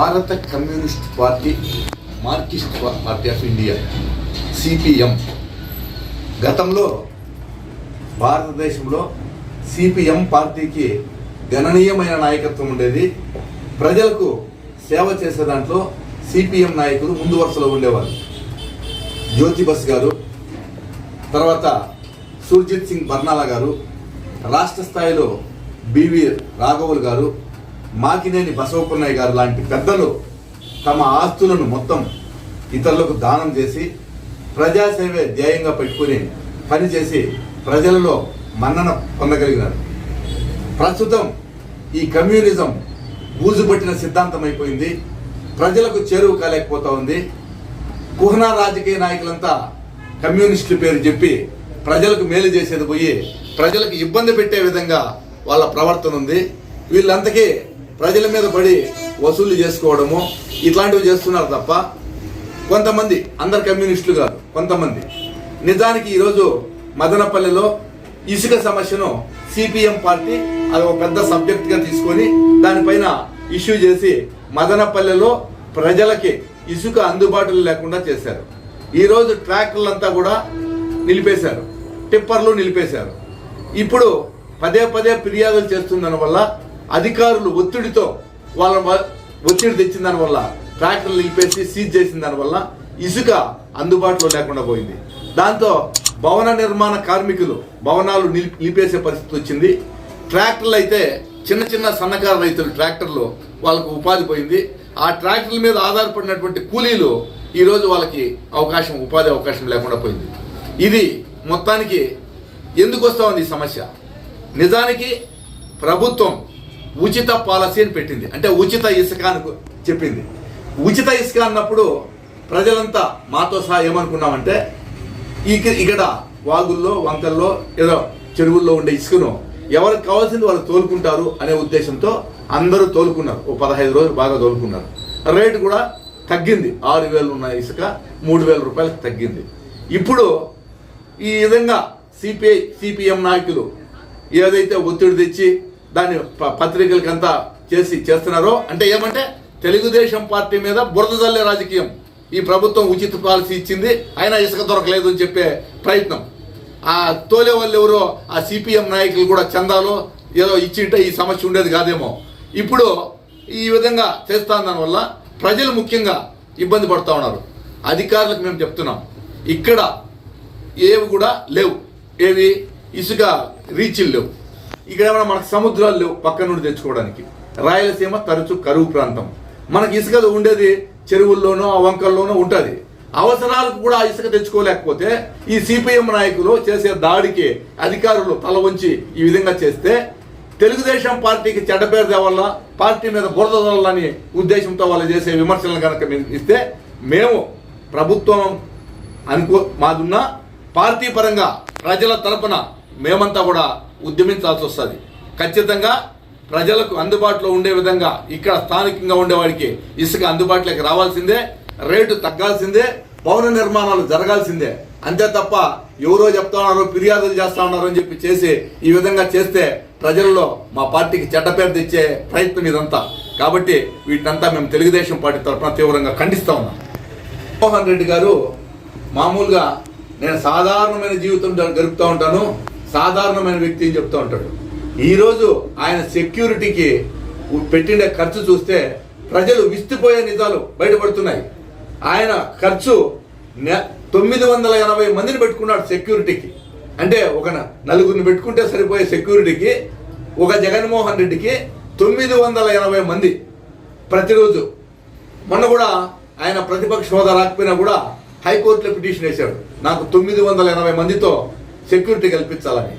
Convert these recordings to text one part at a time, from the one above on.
భారత Communist Party Marxist Party of India CPM. గతంలో భారతదేశంలో సిపిఎం పార్టీకి గణనీయమైన నాయకత్వం ఉండేది. ప్రజలకు సేవ చేసే దాంట్లో సిపిఎం నాయకులు ముందు వరుసలో ఉండేవారు జ్యోతిబస్ గారు తర్వాత సుర్జిత్ సింగ్ బర్నాలా గారు రాష్ట్ర స్థాయిలో బివి రాఘవులు గారు మాకినేని బసవపున్నయ్య గారు లాంటి పెద్దలు తమ ఆస్తులను మొత్తం ఇతరులకు దానం చేసి ప్రజాసేవే ధ్యేయంగా పెట్టుకుని పనిచేసి ప్రజలలో మన్నన పొందగలిగినారు. ప్రస్తుతం ఈ కమ్యూనిజం బూజుపట్టిన సిద్ధాంతం అయిపోయింది ప్రజలకు చేరువు కాలేకపోతా ఉంది. కుహనా రాజకీయ నాయకులంతా కమ్యూనిస్టుల పేరు చెప్పి ప్రజలకు మేలు చేసేది పోయి ప్రజలకు ఇబ్బంది పెట్టే విధంగా వాళ్ళ ప్రవర్తన ఉంది. వీళ్ళంతకీ ప్రజల మీద పడి వసూలు చేసుకోవడము ఇట్లాంటివి చేస్తున్నారు తప్ప కొంతమంది అందరు కమ్యూనిస్టులు కాదు కొంతమంది. నిజానికి ఈరోజు మదనపల్లిలో ఇసుక సమస్యను సిపిఎం పార్టీ అది ఒక పెద్ద సబ్జెక్ట్గా తీసుకొని దానిపైన ఇష్యూ చేసి మదనపల్లెలో ప్రజలకి ఇసుక అందుబాటులో లేకుండా చేశారు. ఈరోజు ట్రాక్టర్లంతా కూడా నిలిపేశారు టిప్పర్లు నిలిపేశారు. ఇప్పుడు పదే పదే ఫిర్యాదులు చేస్తున్న వల్ల అధికారులు ఒత్తిడితో వాళ్ళ ఒత్తిడి తెచ్చిన దాని వల్ల ట్రాక్టర్లు నిలిపేసి సీజ్ చేసిన దాని వల్ల ఇసుక అందుబాటులో లేకుండా పోయింది. దాంతో భవన నిర్మాణ కార్మికులు భవనాలు నిలిపేసే పరిస్థితి వచ్చింది. ట్రాక్టర్లు అయితే చిన్న చిన్న సన్నకారు రైతులు ట్రాక్టర్లు వాళ్ళకు ఉపాధి పోయింది. ఆ ట్రాక్టర్ల మీద ఆధారపడినటువంటి కూలీలు ఈరోజు వాళ్ళకి అవకాశం ఉపాధి అవకాశం లేకుండా పోయింది. ఇది మొత్తానికి ఎందుకు వస్తా ఉంది ఈ సమస్య? నిజానికి ప్రభుత్వం ఉచిత పాలసీ అని పెట్టింది. అంటే ఉచిత ఇసుక అని చెప్పింది. ఉచిత ఇసుక అన్నప్పుడు ప్రజలంతా మాతో సహా ఏమనుకున్నామంటే ఇక- ఇక్కడ వాగుల్లో వంకల్లో ఏదో చెరువుల్లో ఉండే ఇసుకను ఎవరికి కావాల్సింది వాళ్ళు తోలుకుంటారు అనే ఉద్దేశంతో అందరూ తోలుకున్నారు. ఓ పదహైదు రోజులు బాగా తోలుకున్నారు. రేటు కూడా తగ్గింది. ఆరు వేలు ఉన్న ఇసుక మూడు వేల రూపాయలకు తగ్గింది. ఇప్పుడు ఈ విధంగా సిపిఐ సిపిఎం నాయకులు ఏదైతే ఒత్తిడి తెచ్చి దాన్ని ప- పత్రికలకంతా చేసి చేస్తున్నారో అంటే ఏమంటే తెలుగుదేశం పార్టీ మీద బురద జల్లే రాజకీయం. ఈ ప్రభుత్వం ఉచిత పాలసీ ఇచ్చింది అయినా ఇసుక దొరకలేదు అని చెప్పే ప్రయత్నం. ఆ తోలే వాళ్ళు ఎవరో ఆ సిపిఎం నాయకులు కూడా చందాలో ఏదో ఇచ్చింటే ఈ సమస్య ఉండేది కాదేమో. ఇప్పుడు ఈ విధంగా చేస్తాను దానివల్ల ప్రజలు ముఖ్యంగా ఇబ్బంది పడుతూ ఉన్నారు. అధికారులకు మేము చెప్తున్నాం ఇక్కడ ఏవి కూడా లేవు. ఏవి ఇసుక రీచ్లు లేవు. ఇక్కడ ఏమైనా మనకు సముద్రాలు లేవు పక్క నుండి తెచ్చుకోవడానికి. రాయలసీమ తరచు కరువు ప్రాంతం. మనకి ఇసుక ఉండేది చెరువుల్లోనో ఆ వంకల్లోనో ఉంటుంది. అవసరాలకు కూడా ఆ ఇసుక తెచ్చుకోలేకపోతే ఈ సిపిఎం నాయకులు చేసే దాడికి అధికారులు తల వంచి ఈ విధంగా చేస్తే తెలుగుదేశం పార్టీకి చెడ్డ పేరు తేవాల పార్టీ మీద బురద చల్లాలని ఉద్దేశంతో వాళ్ళు చేసే విమర్శలను కనుక మీరు ఇస్తే మేము ప్రభుత్వం అనుకో మాదున్న పార్టీ పరంగా ప్రజల తరపున మేమంతా కూడా ఉద్యమించాల్సి వస్తుంది. ఖచ్చితంగా ప్రజలకు అందుబాటులో ఉండే విధంగా ఇక్కడ స్థానికంగా ఉండేవాడికి ఇసుక అందుబాటులోకి రావాల్సిందే రేటు తగ్గాల్సిందే భవన నిర్మాణాలు జరగాల్సిందే. అంతే తప్ప ఎవరో చెప్తా ఉన్నారు ఫిర్యాదులు చేస్తా ఉన్నారు అని చెప్పి చేసి ఈ విధంగా చేస్తే ప్రజల్లో మా పార్టీకి చెడ్డ పేరు తెచ్చే ప్రయత్నం ఇదంతా. కాబట్టి వీటినంతా మేము తెలుగుదేశం పార్టీ తరఫున తీవ్రంగా ఖండిస్తా ఉన్నాం. మోహన్ రెడ్డి గారు మామూలుగా నేను సాధారణమైన జీవితం గడుపుతూ ఉంటాను. సాధారణమైన వ్యక్తి అని చెప్తూ ఉంటాడు. ఈరోజు ఆయన సెక్యూరిటీకి పెట్టిన ఖర్చు చూస్తే ప్రజలు విస్తుపోయే నిజాలు బయటపడుతున్నాయి. ఆయన ఖర్చు నె- తొమ్మిది వందల ఎనభై మందిని పెట్టుకున్నాడు సెక్యూరిటీకి. అంటే ఒక నలుగురిని పెట్టుకుంటే సరిపోయే సెక్యూరిటీకి ఒక జగన్మోహన్ రెడ్డికి తొమ్మిది వందల ఎనభై మంది ప్రతిరోజు. మొన్న కూడా ఆయన ప్రతిపక్ష హోదా రాకపోయినా కూడా హైకోర్టులో పిటిషన్ వేశాడు. నాకు తొమ్మిది వందల ఎనభై మందితో సెక్యూరిటీ కల్పించాలని.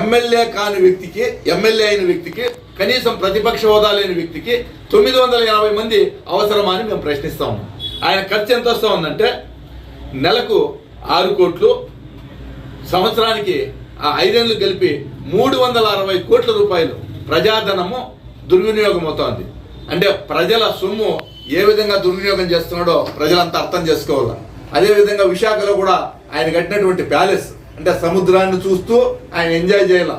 ఎమ్మెల్యే కాని వ్యక్తికి ఎమ్మెల్యే అయిన వ్యక్తికి కనీసం ప్రతిపక్ష హోదా లేని వ్యక్తికి తొమ్మిది వందల ఎనభై మంది అవసరమా అని మేము ప్రశ్నిస్తా ఉన్నాం. ఆయన ఖర్చు ఎంత వస్తా ఉందంటే నెలకు ఆరు కోట్లు సంవత్సరానికి ఆ ఐదేళ్ళు కలిపి మూడు వందల అరవై కోట్ల రూపాయలు ప్రజాధనము దుర్వినియోగం అవుతోంది. అంటే ప్రజల సొమ్ము ఏ విధంగా దుర్వినియోగం చేస్తున్నాడో ప్రజలంతా అర్థం చేసుకోవాలి. అదేవిధంగా విశాఖలో కూడా ఆయన కట్టినటువంటి ప్యాలెస్ అంటే సముద్రాన్ని చూస్తూ ఆయన ఎంజాయ్ చేయాల.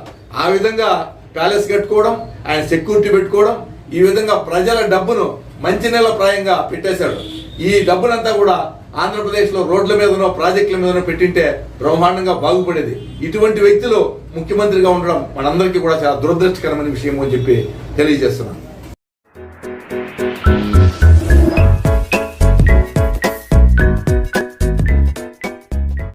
ఆ విధంగా ప్యాలెస్ కట్టుకోవడం ఆయన సెక్యూరిటీ పెట్టుకోవడం ఈ విధంగా ప్రజల డబ్బును మంచి నెల ప్రాయంగా పెట్టేశాడు. ఈ డబ్బులంతా కూడా ఆంధ్రప్రదేశ్లో రోడ్ల మీదనో ప్రాజెక్టుల మీదనో పెట్టింటే బ్రహ్మాండంగా బాగుపడేది. ఇటువంటి వ్యక్తులు ముఖ్యమంత్రిగా ఉండడం మనందరికీ కూడా చాలా దురదృష్టకరమైన విషయం అని చెప్పి తెలియజేస్తున్నాను.